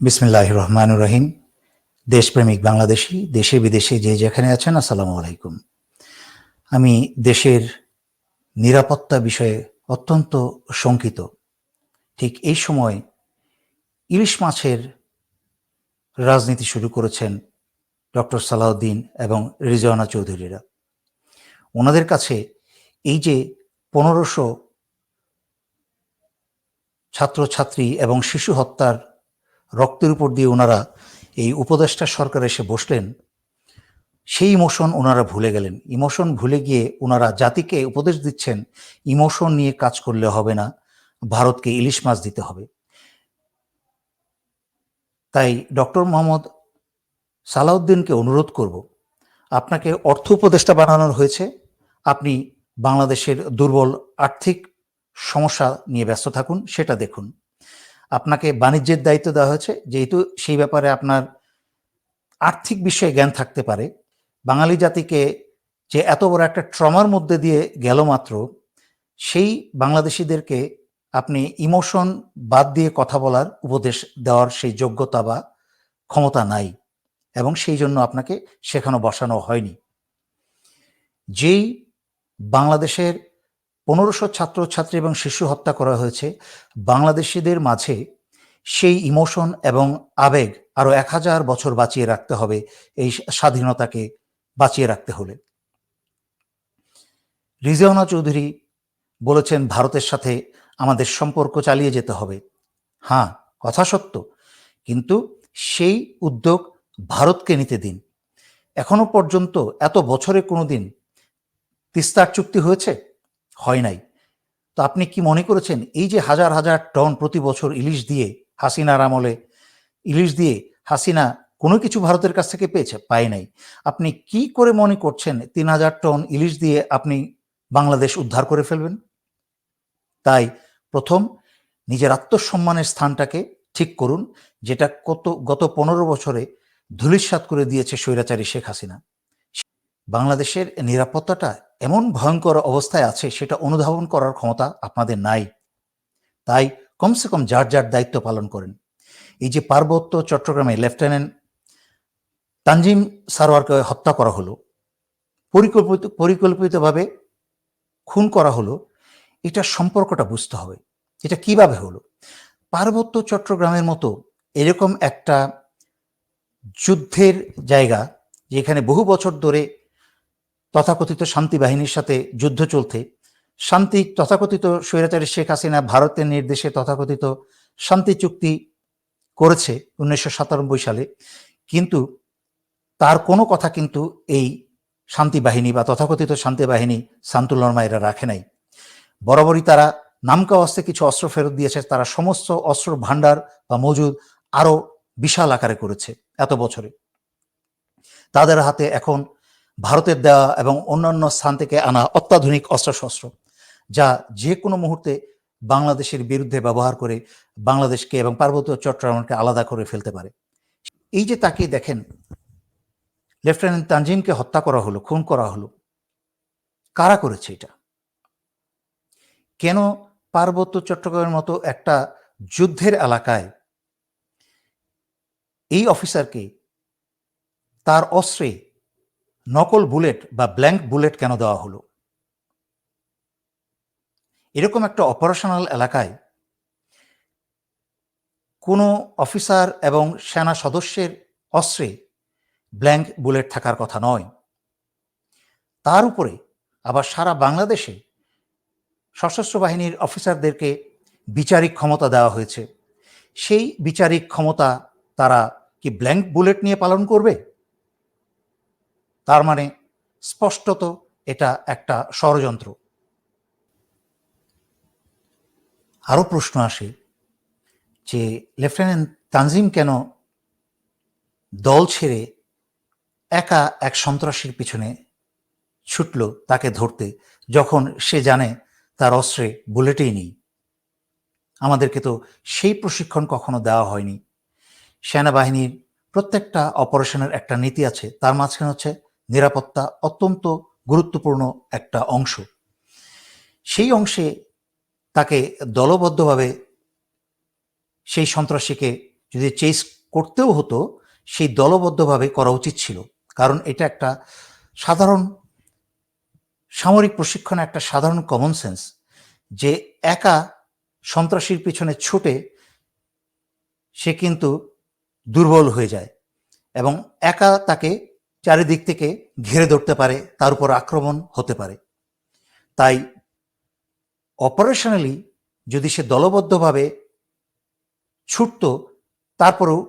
বিসমিল্লাহ রহমান রহিম। দেশপ্রেমিক বাংলাদেশি, দেশে বিদেশে যে যেখানে আছেন, আসসালামু আলাইকুম। আমি দেশের নিরাপত্তা বিষয়ে অত্যন্ত শঙ্কিত। ঠিক এই সময় ইলিশ মাছের রাজনীতি শুরু করেছেন ডক্টর সালাউদ্দিন এবং রিজওয়ানা চৌধুরীরা। ওনাদের কাছে এই যে পনেরোশো ছাত্রছাত্রী এবং শিশু হত্যার রক্তের উপর দিয়ে ওনারা এই উপদেষ্টা সরকার এসে বসলেন। সেই ইমোশন ওনারা ভুলে গেলেন। ইমোশন ভুলে গিয়ে ওনারা জাতিকে উপদেশ দিচ্ছেন, ইমোশন নিয়ে কাজ করলে হবে না, ভারতকে ইলিশ মাছ দিতে হবে। তাই ডক্টর মোহাম্মদ সালাউদ্দিনকে অনুরোধ করব, আপনাকে অর্থ উপদেষ্টা বানানোর হয়েছে। আপনি বাংলাদেশের দুর্বল আর্থিক সমস্যা নিয়ে ব্যস্ত থাকুন, সেটা দেখুন। আপনাকে বাণিজ্যের দায়িত্ব দেওয়া হয়েছে। যেহেতু সেই ব্যাপারে আপনার আর্থিক বিষয়ে জ্ঞান থাকতে পারে। বাঙালি জাতিকে যে এত বড় একটা ট্রমার মধ্যে দিয়ে গেল মাত্র, সেই বাংলাদেশিদেরকে আপনি ইমোশন বাদ দিয়ে কথা বলার উপদেশ দেওয়ার সেই যোগ্যতা বা ক্ষমতা নাই এবং সেই জন্য আপনাকে সেখানে বসানো হয়নি। যেই বাংলাদেশের পনেরোশো ছাত্রছাত্রী এবং শিশু হত্যা করা হয়েছে। বাংলাদেশিদের মাঝে সেই ইমোশন এবং আবেগ আরও এক হাজার বছর বাঁচিয়ে রাখতে হবে এই স্বাধীনতাকে বাঁচিয়ে রাখতে হলে। রিজওয়ানা চৌধুরী বলেছেন, ভারতের সাথে আমাদের সম্পর্ক চালিয়ে যেতে হবে। হ্যাঁ কথা সত্য। কিন্তু সেই উদ্যোগ ভারতকে নিতে দিন। এখনও পর্যন্ত এত বছরে কোনো দিন তিস্তার চুক্তি হয়েছে? হয় নাই। তো আপনি কি মনে করেছেন, এই যে হাজার হাজার টন প্রতি বছর ইলিশ দিয়ে হাসিনার আমলে, ইলিশ দিয়ে হাসিনা কোনো কিছু ভারতের কাছ থেকে পেয়েছে, পায় নাই? আপনি কি করে মনে করছেন, তিন হাজার টন ইলিশ দিয়ে আপনি বাংলাদেশ উদ্ধার করে ফেলবেন? তাই প্রথম, নিজের আত্মসম্মানের স্থানটাকে ঠিক করুন, যেটা কত, গত পনেরো বছরে ধুলিস্বাত করে দিয়েছে স্বৈরাচারী শেখ হাসিনা। বাংলাদেশের নিরাপত্তাটা এমন ভয়ঙ্কর অবস্থায় আছে, সেটা অনুধাবন করার ক্ষমতা আপনাদের নাই। তাই কমসে কম যার যার দায়িত্ব পালন করেন। এই যে পার্বত্য চট্টগ্রামে লেফটেন্যান্ট তানজিম সারোয়ারকে হত্যা করা হলো, পরিকল্পিত, পরিকল্পিতভাবে খুন করা হলো, এটা সম্পর্কটা বুঝতে হবে। এটা কীভাবে হলো? পার্বত্য চট্টগ্রামের মতো এরকম একটা যুদ্ধের জায়গা, যেখানে বহু বছর ধরে তথাকথিত শান্তি বাহিনীর সাথে যুদ্ধ চলতে, শান্তি তথাকথিত স্বৈরাচারী শেখ হাসিনা ভারতের নির্দেশে তথাকথিত শান্তি চুক্তি করেছে উনিশশো সাতানব্বই সালে। কিন্তু তার কোনো কথা কিন্তু এই শান্তি বাহিনী বা তথাকথিত শান্তি বাহিনী সান্তুলর্মা এরা রাখে নাই। বরাবরই তারা নামকা অস্ত্রে কিছু অস্ত্র ফেরত দিয়েছে, তারা সমস্ত অস্ত্র ভাণ্ডার বা মজুদ আরও বিশাল আকারে করেছে এত বছরে। তাদের হাতে এখন ভারতের দেওয়া এবং অন্যান্য স্থান থেকে আনা অত্যাধুনিক অস্ত্রশস্ত্র, যা যে কোনো মুহূর্তে বাংলাদেশের বিরুদ্ধে ব্যবহার করে বাংলাদেশকে এবং পার্বত্য চট্টগ্রামকে আলাদা করে ফেলতে পারে। এই যে তাকে দেখেন, লেফটেন্যান্ট তানজিমকে হত্যা করা হলো, খুন করা হলো, কারা করেছে এটা? কেন পার্বত্য চট্টগ্রামের মতো একটা যুদ্ধের এলাকায় এই অফিসারকে তার অস্ত্রে নকল বুলেট বা ব্ল্যাঙ্ক বুলেট কেন দেওয়া হলো? এরকম একটা অপারেশনাল এলাকায় কোনো অফিসার এবং সেনা সদস্যের অস্ত্রে ব্ল্যাঙ্ক বুলেট থাকার কথা নয়। তার উপরে আবার সারা বাংলাদেশে সশস্ত্র বাহিনীর অফিসারদেরকে বিচারিক ক্ষমতা দেওয়া হয়েছে। সেই বিচারিক ক্ষমতা তারা কি ব্ল্যাঙ্ক বুলেট নিয়ে পালন করবে? তার মানে স্পষ্টত এটা একটা ষড়যন্ত্র। আরও প্রশ্ন আসে যে লেফটেন্যান্ট তানজিম কেন দল ছেড়ে একা এক সন্ত্রাসীর পিছনে ছুটল তাকে ধরতে, যখন সে জানে তার অস্ত্রে বুলেটেই নেই? আমাদেরকে তো সেই প্রশিক্ষণ কখনো দেওয়া হয়নি। সেনাবাহিনীর প্রত্যেকটা অপারেশনের একটা নীতি আছে, তার মাঝখানে হচ্ছে নিরাপত্তা অত্যন্ত গুরুত্বপূর্ণ একটা অংশ। সেই অংশে তাকে দলবদ্ধভাবে সেই সন্ত্রাসীকে যদি চেস করতেও হতো, সেই দলবদ্ধভাবে করা উচিত ছিল। কারণ এটা একটা সাধারণ সামরিক প্রশিক্ষণে, একটা সাধারণ কমন সেন্স যে একা সন্ত্রাসীর পিছনে ছুটে সে কিন্তু দুর্বল হয়ে যায় এবং একা তাকে চারিদিক থেকে ঘিরে ধরতে পারে, তার উপর আক্রমণ হতে পারে। তাই অপারেশনালি যদি সে দলবদ্ধভাবে ছুটত, তারপরেও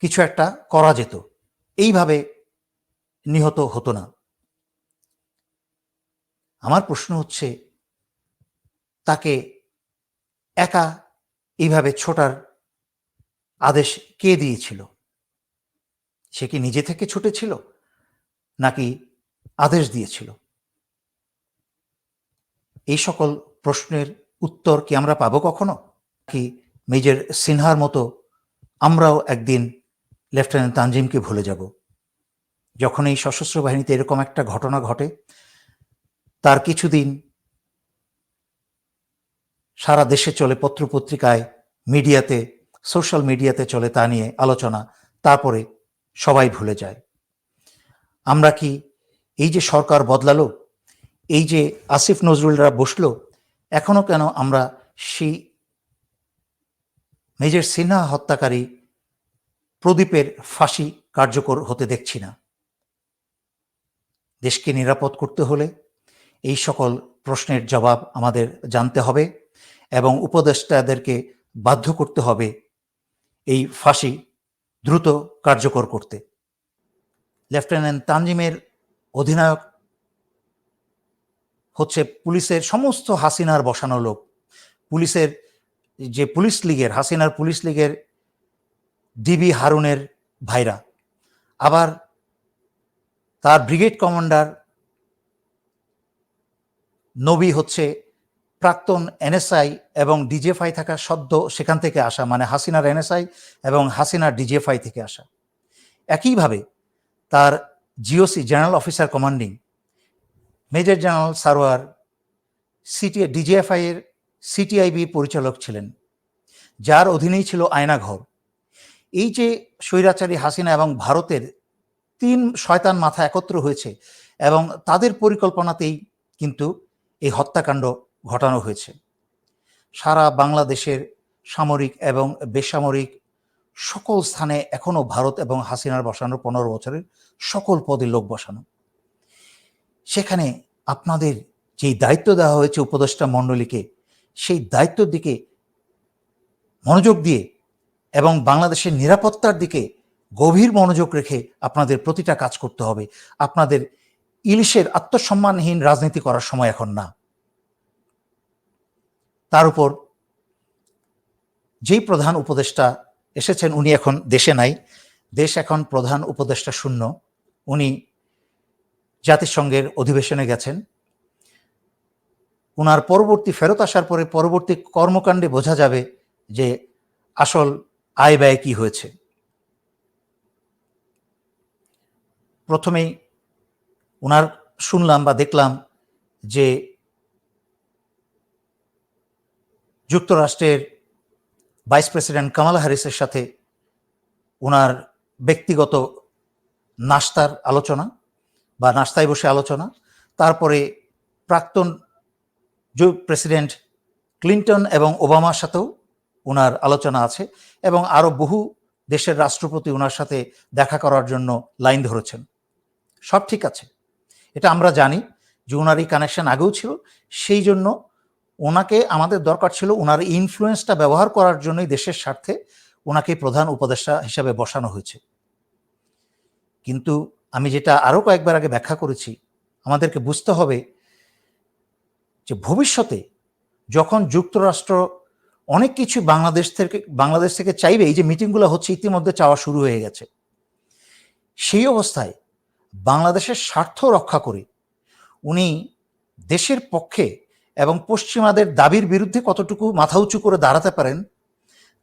কিছু একটা করা যেত। এইভাবে নিহত হতো না। আমার প্রশ্ন হচ্ছে, তাকে একা এইভাবে ছোটার আদেশ কে দিয়েছিল? সে কি নিজে থেকে ছুটেছিল? নাকি আদেশ দিয়েছিল? এই সকল প্রশ্নের উত্তর কি আমরা পাবো কখনো? কি মেজর সিনহার মতো আমরাও একদিন লেফটেন্যান্ট তানজিমকে ভুলে যাব? যখন এই সশস্ত্র বাহিনীতে এরকম একটা ঘটনা ঘটে, তার কিছুদিন সারা দেশে চলে পত্রপত্রিকায়, মিডিয়াতে, সোশ্যাল মিডিয়াতে চলে তা নিয়ে আলোচনা, তারপরে সবাই ভুলে যায়। আমরা কি এই যে সরকার বদলালো, এই যে আসিফ নজরুলরা বসল, এখনও কেন আমরা সেই মেজর সিনহা হত্যাকারী প্রদীপের ফাঁসি কার্যকর হতে দেখছি না। দেশকে নিরাপদ করতে হলে এই সকল প্রশ্নের জবাব আমাদের জানতে হবে এবং উপদেষ্টাদেরকে বাধ্য করতে হবে এই ফাঁসি দ্রুত কার্যকর করতে। লেফটেন্যান্ট তানজিমের অধিনায়ক হচ্ছে পুলিশের সমস্ত হাসিনার বসানো লোক। পুলিশের যে পুলিশ লীগের, হাসিনার পুলিশ লীগের ডিবি হারুনের ভাইরা। আবার তার ব্রিগেড কমান্ডার নবী হচ্ছে প্রাক্তন এনএসআই এবং ডিজেফআই থাকা সদ্য সেখান থেকে আসা মানে হাসিনার এনএসআই এবং হাসিনার ডিজেফআই থেকে আসা। একইভাবে তার GOC, general officer commanding, major general Sarwar, CT DGFI এর সিটিআইবি পরিচালক ছিলেন, যার অধীনেই ছিল আয়নাঘর। এই যে স্বৈরাচারী হাসিনা এবং ভারতের তিন শয়তান মাথা একত্র হয়েছে এবং তাদের পরিকল্পনাতেই কিন্তু এই হত্যাকাণ্ড ঘটানো হয়েছে। সারা বাংলাদেশের সামরিক এবং বেসামরিক সকল স্থানে এখনও ভারত এবং হাসিনার বসানো পনেরো বছরের সকল পদে লোক বসানো। সেখানে আপনাদের যেই দায়িত্ব দেওয়া হয়েছে উপদেষ্টা মণ্ডলীকে, সেই দায়িত্বর দিকে মনোযোগ দিয়ে এবং বাংলাদেশের নিরাপত্তার দিকে গভীর মনোযোগ রেখে আপনাদের প্রতিটা কাজ করতে হবে। আপনাদের ইলিশের আত্মসম্মানহীন রাজনীতি করার সময় এখন না। তার উপর যেই প্রধান উপদেষ্টা এসেছেন, উনি এখন দেশে নাই। দেশ এখন প্রধান উপদেষ্টা শূন্য। উনি জাতিসংঘের অধিবেশনে গেছেন। ওনার পরবর্তী ফেরত আসার পরে পরবর্তী কর্মকাণ্ডে বোঝা যাবে যে আসল আয় ব্যয় কি হয়েছে। প্রথমেই ওনার শুনলাম বা দেখলাম যে যুক্তরাষ্ট্রের ভাইস প্রেসিডেন্ট কামালা হ্যারিসের সাথে ওনার ব্যক্তিগত নাস্তার আলোচনা বা নাস্তায় বসে আলোচনা। তারপরে প্রাক্তন প্রেসিডেন্ট ক্লিন্টন এবং ওবামার সাথেও ওনার আলোচনা আছে এবং আরও বহু দেশের রাষ্ট্রপতি ওনার সাথে দেখা করার জন্য লাইন ধরেছেন। সব ঠিক আছে। এটা আমরা জানি যে ওনার এই কানেকশন আগেও ছিল। সেই জন্য ওনাকে আমাদের দরকার ছিল ওনার ইনফ্লুয়েন্সটা ব্যবহার করার জন্যই দেশের স্বার্থে ওনাকে প্রধান উপদেষ্টা হিসাবে বসানো হয়েছে। কিন্তু আমি যেটা আরও কয়েকবার আগে ব্যাখ্যা করেছি, আমাদেরকে বুঝতে হবে যে ভবিষ্যতে যখন যুক্তরাষ্ট্র অনেক কিছু বাংলাদেশ থেকে বাংলাদেশ থেকে চাইবে, এই যে মিটিংগুলো হচ্ছে ইতিমধ্যে চাওয়া শুরু হয়ে গেছে, সেই অবস্থায় বাংলাদেশের স্বার্থ রক্ষা করে উনি দেশের পক্ষে এবং পশ্চিমাদের দাবির বিরুদ্ধে কতটুকু মাথা উঁচু করে দাঁড়াতে পারেন,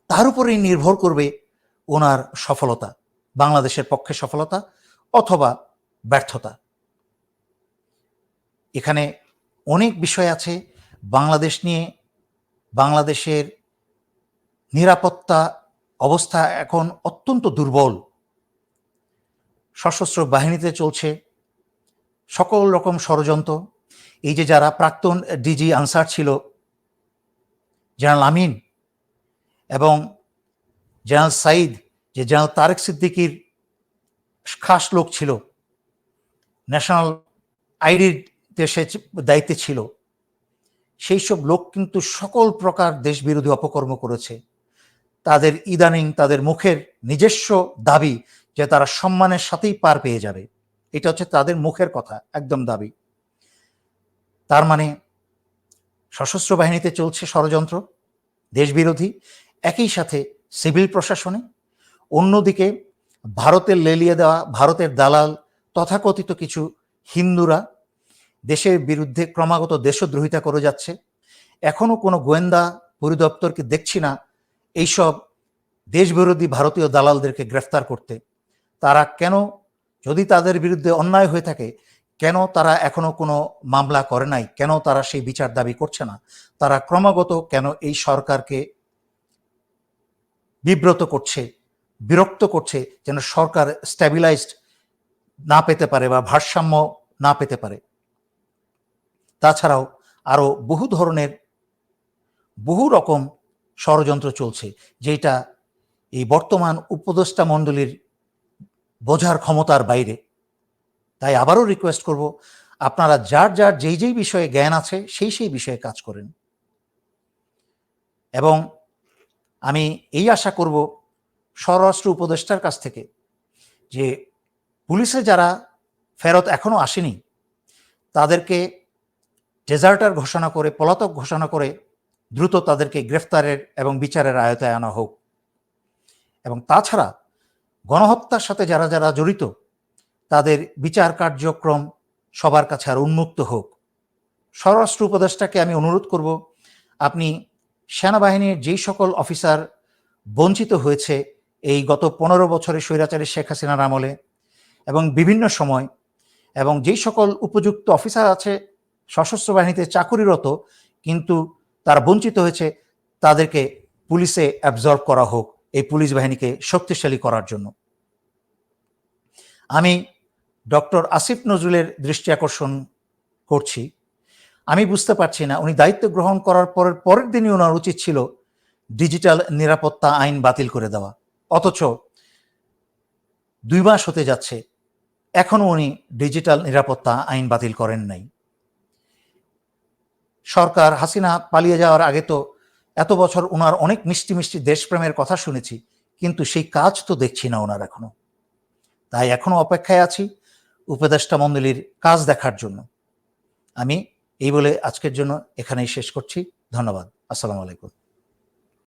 তার উপরেই নির্ভর করবে ওনার সফলতা, বাংলাদেশের পক্ষে সফলতা অথবা ব্যর্থতা। এখানে অনেক বিষয় আছে, বাংলাদেশ নিয়ে বাংলাদেশের নিরাপত্তা অবস্থা এখন অত্যন্ত দুর্বল। সশস্ত্র বাহিনীতে চলছে, সকল রকম ষড়যন্ত্র এই যে যারা প্রাক্তন ডিজি আনসার ছিল, জেনারেল আমিন এবং জেনারেল সাইদ, যে জেনারেল তারেক সিদ্দিকির খাস লোক ছিল, ন্যাশনাল আইডির দেশে দায়িত্বে ছিল, সেই সব লোক কিন্তু সকল প্রকার দেশ বিরোধী অপকর্ম করেছে। তাদের ইদানিং তাদের মুখের নিজস্ব দাবি যে তারা সম্মানের সাথেই পার পেয়ে যাবে। এটা হচ্ছে তাদের মুখের কথা, একদম দাবি। তার মানে সশস্ত্র বাহিনীতে চলছে ষড়যন্ত্র, দেশবিরোধী, একই সাথে সিভিল প্রশাসনে, অন্যদিকে ভারতের লেলিয়ে দেওয়া ভারতের দালাল, তথাকথিত কিছু হিন্দুরা দেশের বিরুদ্ধে ক্রমাগত দেশদ্রোহিতা করে যাচ্ছে। এখনও কোনো গোয়েন্দা পরিদপ্তরকে দেখছি না এইসব দেশবিরোধী ভারতীয় দালালদেরকে গ্রেফতার করতে। তারা কেন যদি তাদের বিরুদ্ধে অন্যায় হয়ে থাকে কেন তারা এখনও কোনো মামলা করে নাই? কেন তারা সেই বিচার দাবি করছে না? তারা ক্রমাগত কেন এই সরকারকে বিব্রত করছে, বিরক্ত করছে যেন সরকার স্ট্যাবিলাইজড না পেতে পারে বা ভারসাম্য না পেতে পারে? তাছাড়াও আরও বহু ধরনের বহু রকম ষড়যন্ত্র চলছে যেটা এই বর্তমান উপদেষ্টা মণ্ডলীর বোঝার ক্ষমতার বাইরে। তাই আবারও রিকোয়েস্ট করব, আপনারা যার যার যেই যেই বিষয়ে জ্ঞান আছে, সেই সেই বিষয়ে কাজ করেন। এবং আমি এই আশা করব স্বরাষ্ট্র উপদেষ্টার কাছ থেকে যে পুলিশে যারা ফেরত এখনও আসেনি, তাদেরকে ডেজার্টার ঘোষণা করে, পলাতক ঘোষণা করে দ্রুত তাদেরকে গ্রেফতারের এবং বিচারের আয়তায় আনা হোক। এবং তাছাড়া গণহত্যার সাথে যারা যারা জড়িত তাদের বিচার কার্যক্রম সবার কাছে আর উন্মুক্ত হোক। স্বরাষ্ট্র উপদেষ্টাকে আমি অনুরোধ করব, আপনি সেনাবাহিনীর যেই সকল অফিসার বঞ্চিত হয়েছে এই গত পনেরো বছরে স্বৈরাচারী শেখ হাসিনার আমলে এবং বিভিন্ন সময়, এবং যেই সকল উপযুক্ত অফিসার আছে সশস্ত্র বাহিনীতে চাকুরিরত, কিন্তু তারা বঞ্চিত হয়েছে, তাদেরকে পুলিশে অ্যাবজর্ব করা হোক এই পুলিশ বাহিনীকে শক্তিশালী করার জন্য। আমি ডক্টর আসিফ নজরুলের দৃষ্টি আকর্ষণ করছি। আমি বুঝতে পারছি না, উনি দায়িত্ব গ্রহণ করার পরের পরের দিনই ওনার উচিত ছিল ডিজিটাল নিরাপত্তা আইন বাতিল করে দেওয়া। অথচ দুই মাস হতে যাচ্ছে এখনও উনি ডিজিটাল নিরাপত্তা আইন বাতিল করেন নাই। সরকার হাসিনা পালিয়ে যাওয়ার আগে তো এত বছর ওনার অনেক মিষ্টি মিষ্টি দেশপ্রেমের কথা শুনেছি, কিন্তু সেই কাজ তো দেখছি না ওনার এখনও। তাই এখনও অপেক্ষায় আছি উপদেষ্টা মণ্ডলীর কাজ দেখার জন্য। আমি এই বলে আজকের জন্য এখানেই শেষ করছি। ধন্যবাদ। আসসালামু আলাইকুম।